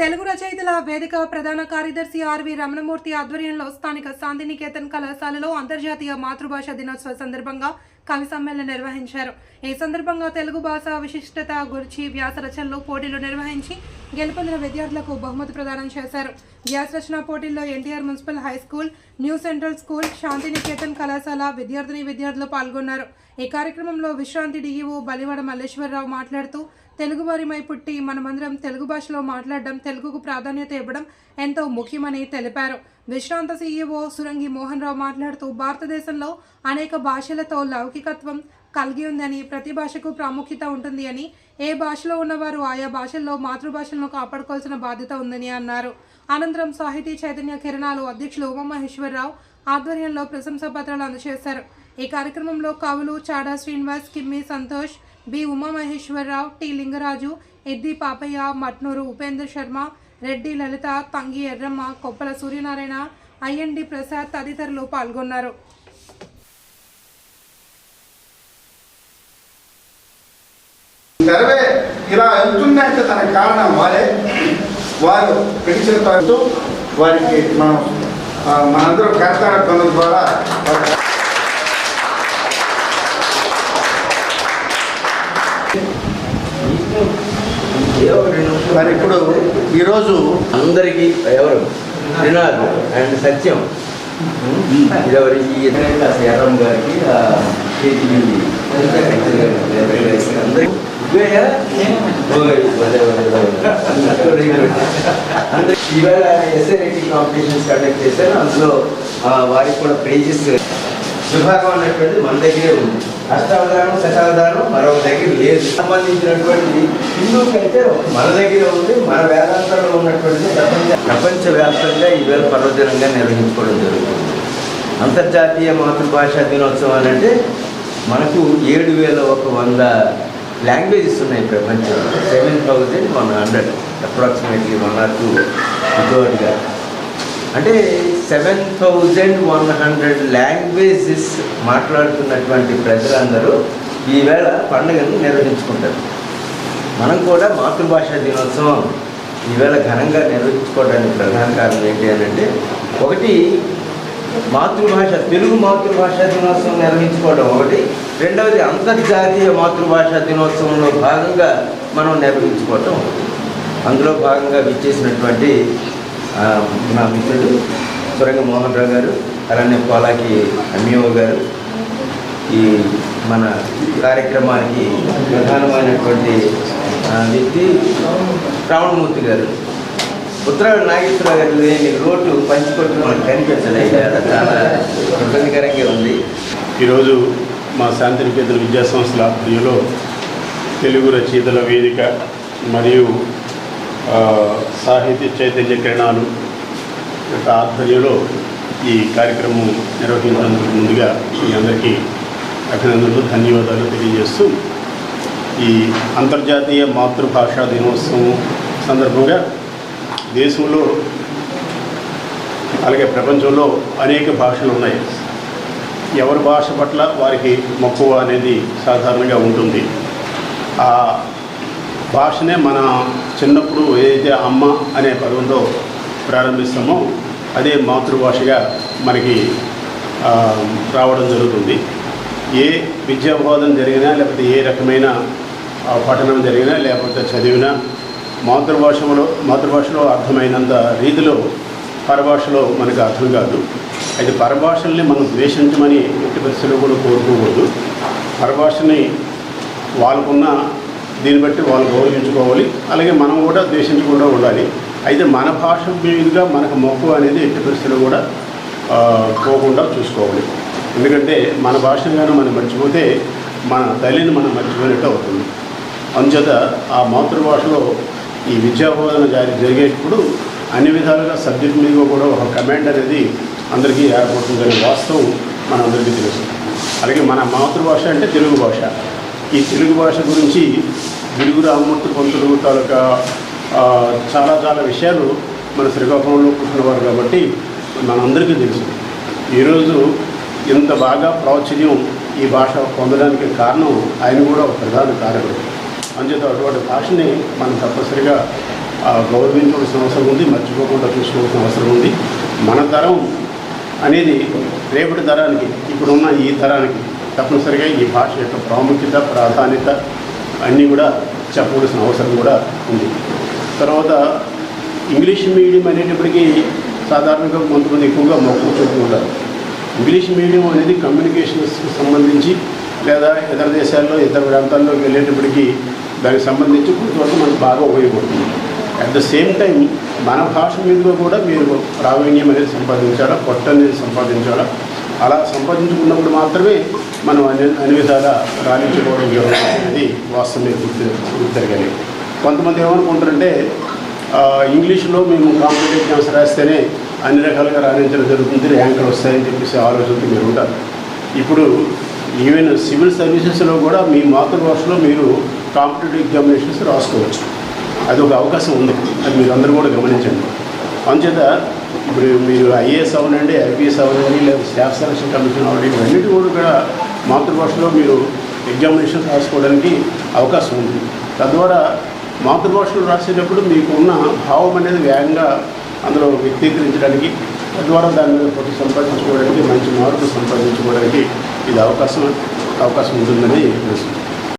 తెలుగు రచయితల వేదిక ప్రధాన కార్యదర్శి ఆర్వి రమణమూర్తి ఆధ్వర్యంలో స్థానిక శాంతినికేతన్ కళాశాలలో అంతర్జాతీయ మాతృభాష దినోత్సవ సందర్భంగా కవి సమ్మేళనం నిర్వహించారు. ఈ సందర్భంగా తెలుగు భాష విశిష్టత గురించి వ్యాస రచనలు పోటీలు నిర్వహించి గెలుపొందిన విద్యార్థులకు బహుమతి ప్రదానం చేశారు. వ్యాస రచన పోటీల్లో NTR municipal high school new central school Shantiniketan కళాశాల విద్యార్థిని విద్యార్థులు పాల్గొన్నారు. ఈ కార్యక్రమంలో విశ్రాంతి డిఈఓ బలివడ మల్లేశ్వరరావు మాట్లాడుతూ తెలుగు వారిమై పుట్టి మనమందరం తెలుగు భాషలో మాట్లాడడం తెలుగుకు ప్రాధాన్యత ఇవ్వడం ఎంతో ముఖ్యమని తెలిపారు. విశ్రాంత సీఈఓ సురంగి మోహన్ రావు మాట్లాడుతూ భారతదేశంలో అనేక భాషలతో లౌకికత్వం కలిగి ఉందని ప్రతి భాషకు ప్రాముఖ్యత ఉంటుంది అని ఏ భాషలో ఉన్నవారు ఆయా భాషల్లో మాతృభాషలను కాపాడుకోవాల్సిన బాధ్యత ఉందని అన్నారు. అనంతరం సాహితీ చైతన్య కిరణాలు అధ్యక్షులు ఉమామహేశ్వరరావు ఆధ్వర్యంలో ప్రశంసా పత్రాలు అందజేశారు. ఈ కార్యక్రమంలో కవులు Chada Srinivas Kimmi Santosh B Umamaheswararao T Lingaraju Eddi Papaiah Matnuru Upendra Sharma Reddy Lalitha Tangi Erramma Koppala Suryanarayana IND Prasad తదితరులు పాల్గొన్నారు. సర్వే ఇలా వెళ్తుందంటే తన కారణం వారే. వారు పిలిచిన వారికి మనం మనందరం కర్తాడ పనుల ద్వారా మరి ఇప్పుడు ఈరోజు అందరికీ ఎవరు? శ్రీనాథ్ అండ్ సత్యం. ఎవరి ఈ ఇద్దరు క్లాస్ ఎర్రం గారికి. అందరూ ఈవేళ ఎస్ఐటి కాంపిటీషన్స్ కండక్ట్ చేశారు. అందులో వారికి కూడా ప్రైజెస్ విభాగం అనేటువంటి మన దగ్గరే ఉంది. అష్టావధానం శతావధానం మరొక దగ్గర లేదు. సంబంధించినటువంటి హిందూ మన దగ్గర ఉంది. మన వేదాంతంలో ఉన్నటువంటి ప్రపంచ ప్రపంచవ్యాప్తంగా ఈవేళ పర్వదినంగా నిర్వహించుకోవడం జరుగుతుంది. అంతర్జాతీయ మాతృభాషా దినోత్సవం అని అంటే మనకు ఏడు వేల ఒక వంద లాంగ్వేజెస్ ఉన్నాయి ప్రపంచంలో. Seven thousand one hundred approximately one or two. వితౌట్గా అంటే seven thousand one hundred languages మాట్లాడుతున్నటువంటి ప్రజలందరూ ఈవేళ పండుగను నిర్వహించుకుంటారు. మనం కూడా మాతృభాషా దినోత్సవం ఈవేళ ఘనంగా నిర్వహించుకోవడానికి ప్రధాన కారణం ఏంటి అంటే ఒకటి మాతృభాష తెలుగు మాతృభాషా దినోత్సవం నిర్వహించుకోవడం ఒకటి. రెండవది అంతర్జాతీయ మాతృభాషా దినోత్సవంలో భాగంగా మనం నిర్వహించుకోవటం అందులో భాగంగా విచ్చేసినటువంటి నా మిత్రుడు సురంగ మోహన్ రావు గారు అలానే పాలాకి ఎంఈఓ గారు. ఈ మన కార్యక్రమానికి ప్రధానమైనటువంటి వ్యక్తి రావణమూర్తి గారు. ఉత్తరాడు నాగేశ్వరరావు గారు లేని రోడ్డు పంచికొట్టు మనకు కనిపించలేదు. చాలా ఇబ్బందికరంగా ఉంది. ఈరోజు మా శాంతినికేతన విద్యాసంస్థల ఆధ్వర్యంలో తెలుగు రచయితల వేదిక మరియు సాహిత్య చైతన్య కిరణాలు యొక్క ఆధ్వర్యంలో ఈ కార్యక్రమం నిర్వహించినందుకు ముందుగా మీ అందరికీ అభినందనలు ధన్యవాదాలు తెలియజేస్తూ ఈ అంతర్జాతీయ మాతృభాషా దినోత్సవం సందర్భంగా దేశంలో అలాగే ప్రపంచంలో అనేక భాషలు ఉన్నాయి. ఎవరి భాష పట్ల వారికి మక్కువ అనేది సాధారణంగా ఉంటుంది. ఆ భాషనే మన చిన్నప్పుడు ఏదైతే అమ్మ అనే పదంతో ప్రారంభిస్తామో అదే మాతృభాషగా మనకి రావడం జరుగుతుంది. ఏ విద్యాబోధన జరిగినా లేకపోతే ఏ రకమైన పఠనం జరిగినా లేకపోతే చదివినా మాతృభాషలో మాతృభాషలో అర్థమైనంత రీతిలో పరభాషలో మనకు అర్థం కాదు. అయితే పరభాషల్ని మనం ద్వేషించమని ఎట్టి పరిస్థితుల్లో కూడా కోరుకోకూడదు. పరభాషని వాళ్ళకున్న దీన్ని బట్టి వాళ్ళు గౌరవించుకోవాలి అలాగే మనం కూడా ద్వేషించకుండా ఉండాలి. అయితే మన భాష మీదుగా మనకు మక్కువ అనేది ఎట్టి పరిస్థితుల్లో కూడా పోకుండా చూసుకోవాలి. ఎందుకంటే మన భాషగాను మనం మర్చిపోతే మన తల్లిని మనం మర్చిపోయినట్టు అవుతుంది. అందుచేత ఆ మాతృభాషలో ఈ విద్యా బోధన జారీ జరిగేటప్పుడు అన్ని విధాలుగా సబ్జెక్ట్ మీద కూడా ఒక కమాండ్ అనేది అందరికీ ఏర్పడుతుందనే వాస్తవం మనందరికీ తెలుసు. అలాగే మన మాతృభాష అంటే తెలుగు భాష. ఈ తెలుగు భాష గురించి విలుగు రామమూర్తి పంతులు తాలూకా చాలా చాలా విషయాలు మన శ్రీకాకుళంలో పుట్టినవారు కాబట్టి మనందరికీ తెలుసు. ఈరోజు ఇంత బాగా ప్రాచుర్యం ఈ భాష పొందడానికి కారణం ఆయన కూడా ఒక ప్రధాన కారకుడు. అంచేత అటువంటి భాషని మనం తప్పనిసరిగా గౌరవించవలసిన అవసరం ఉంది మర్చిపోకుండా చూసుకోవాల్సిన అవసరం ఉంది. మన తరం అనేది రేపటి తరానికి ఇప్పుడున్న ఈ తరానికి తప్పనిసరిగా ఈ భాష యొక్క ప్రాముఖ్యత ప్రాధాన్యత అన్నీ కూడా చెప్పవలసిన అవసరం కూడా ఉంది. తర్వాత ఇంగ్లీష్ మీడియం అనేటప్పటికీ సాధారణంగా కొంతమంది ఎక్కువగా మొక్కు చూపుతూ ఉంటారు. ఇంగ్లీష్ మీడియం అనేది కమ్యూనికేషన్స్కి సంబంధించి లేదా ఇతర దేశాల్లో ఇతర ప్రాంతాల్లోకి వెళ్ళేటప్పటికీ దానికి సంబంధించి కొంతవరకు మనకు బాగా ఉపయోగపడుతుంది. అట్ ద సేమ్ టైం మన భాష మీదుగా కూడా మీరు ప్రావీణ్యం అనేది సంపాదించాలా కొత్త అనేది సంపాదించాలా అలా సంపాదించుకున్నప్పుడు మాత్రమే మనం అన్ని అన్ని విధాలా రాణించుకోవడం జరుగుతుంది వాస్తవమే గుర్తు గుర్తిరగాలి కొంతమంది ఏమనుకుంటారంటే ఇంగ్లీష్లో మేము కాంపిటేటివ్ ఎగ్జామ్స్ రాస్తేనే అన్ని రకాలుగా రాణించడం జరుగుతుంది ర్యాంకులు వస్తాయని చెప్పేసి ఆలోచనతో మీరు ఉంటారు. ఇప్పుడు ఈవెన్ సివిల్ సర్వీసెస్లో కూడా మీ మాతృభాషలో మీరు కాంపిటేటివ్ ఎగ్జామినేషన్స్ రాసుకోవచ్చు. అది ఒక అవకాశం ఉంది. అది మీరు అందరూ కూడా గమనించండి. అందుచేత ఇప్పుడు మీరు ఐఏఎస్ అవనండి ఐపీఎస్ అవనండి లేదా స్టాఫ్ సెలక్షన్ కమిషన్ అవ్వండి ఇవన్నిటి కూడా మాతృభాషలో మీరు ఎగ్జామినేషన్ రాసుకోవడానికి అవకాశం ఉంది. తద్వారా మాతృభాషలో రాసేటప్పుడు మీకు ఉన్న భావం అనేది వేగంగా అందులో వ్యక్తీకరించడానికి తద్వారా దాని మీద పట్టు సంపాదించుకోవడానికి మంచి మార్పులు సంపాదించుకోవడానికి ఇది అవకాశం అవకాశం ఉంటుందని తెలుస్తుంది